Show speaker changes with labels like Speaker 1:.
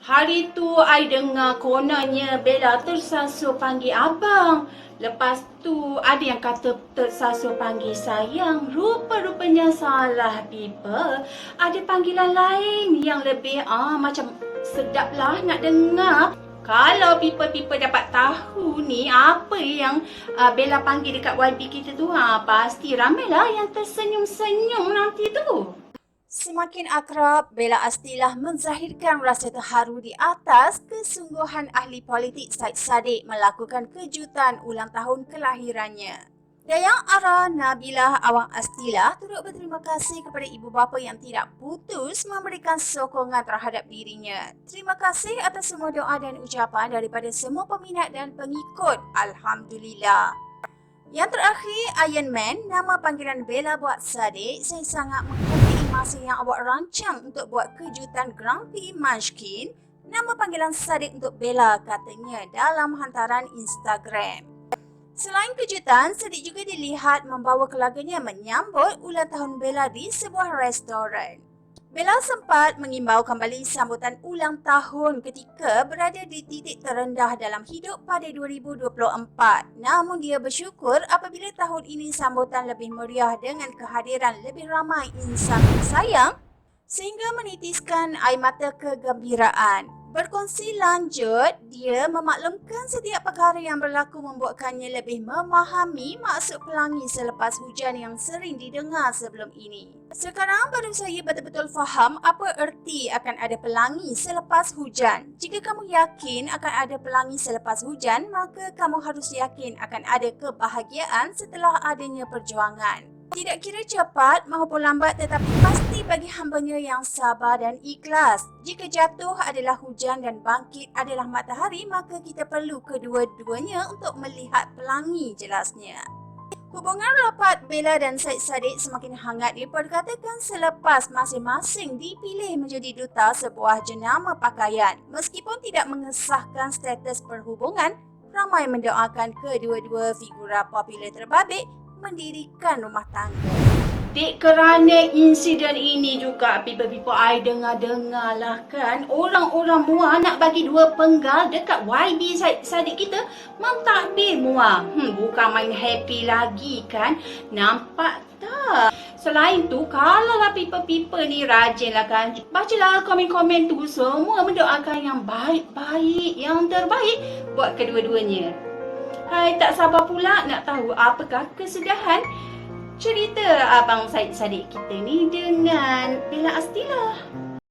Speaker 1: Hari tu I dengar kononnya Bella tersasul panggil abang. Lepas tu ada yang kata tersasul panggil sayang. Rupa-rupanya salah people. Ada panggilan lain yang lebih ah macam sedap lah nak dengar. Kalau people-people dapat tahu ni apa yang uh, Bella panggil dekat YB kita tu, ha, pasti ramailah yang tersenyum-senyum nanti tu.
Speaker 2: Semakin akrab, Bella Astilah menzahirkan rasa terharu di atas kesungguhan ahli politik Said Saddiq melakukan kejutan ulang tahun kelahirannya. Dayang Ara Nabilah Awang Astilah turut berterima kasih kepada ibu bapa yang tidak putus memberikan sokongan terhadap dirinya. Terima kasih atas semua doa dan ucapan daripada semua peminat dan pengikut. Alhamdulillah. Yang terakhir, Iron Man, nama panggilan Bella buat Saddiq, saya sangat menghargai masa yang awak rancang untuk buat kejutan Prix Munchkin. Nama panggilan Saddiq untuk Bella katanya dalam hantaran Instagram. Selain kejutan, Saddiq juga dilihat membawa keluarganya menyambut ulang tahun Bella di sebuah restoran. Bella sempat mengimbau kembali sambutan ulang tahun ketika berada di titik terendah dalam hidup pada 2024. Namun dia bersyukur apabila tahun ini sambutan lebih meriah dengan kehadiran lebih ramai insan sayang sehingga menitiskan air mata kegembiraan. Berkongsi lanjut, dia memaklumkan setiap perkara yang berlaku membuatkannya lebih memahami maksud pelangi selepas hujan yang sering didengar sebelum ini. Sekarang baru saya betul-betul faham apa erti akan ada pelangi selepas hujan. Jika kamu yakin akan ada pelangi selepas hujan, maka kamu harus yakin akan ada kebahagiaan setelah adanya perjuangan. Tidak kira cepat maupun lambat tetapi pasti bagi hambanya yang sabar dan ikhlas. Jika jatuh adalah hujan dan bangkit adalah matahari maka kita perlu kedua-duanya untuk melihat pelangi jelasnya. Hubungan rapat Bella dan Said Saddiq semakin hangat diperkatakan selepas masing-masing dipilih menjadi duta sebuah jenama pakaian. Meskipun tidak mengesahkan status perhubungan, ramai mendoakan kedua-dua figura popular terbabit mendirikan rumah tangga.
Speaker 1: Dek kerana insiden ini juga people-people I dengar-dengar lah kan Orang-orang muar nak bagi dua penggal dekat YB Sadiq kita Mentadbir muar hmm, Bukan main happy lagi kan Nampak tak? Selain tu kalau lah people-people ni rajin lah kan Bacalah komen-komen tu semua mendoakan yang baik-baik Yang terbaik buat kedua-duanya Hai tak sabar pula nak tahu apakah kesudahan cerita Abang Said Sadiq kita ni dengan Bella Astila.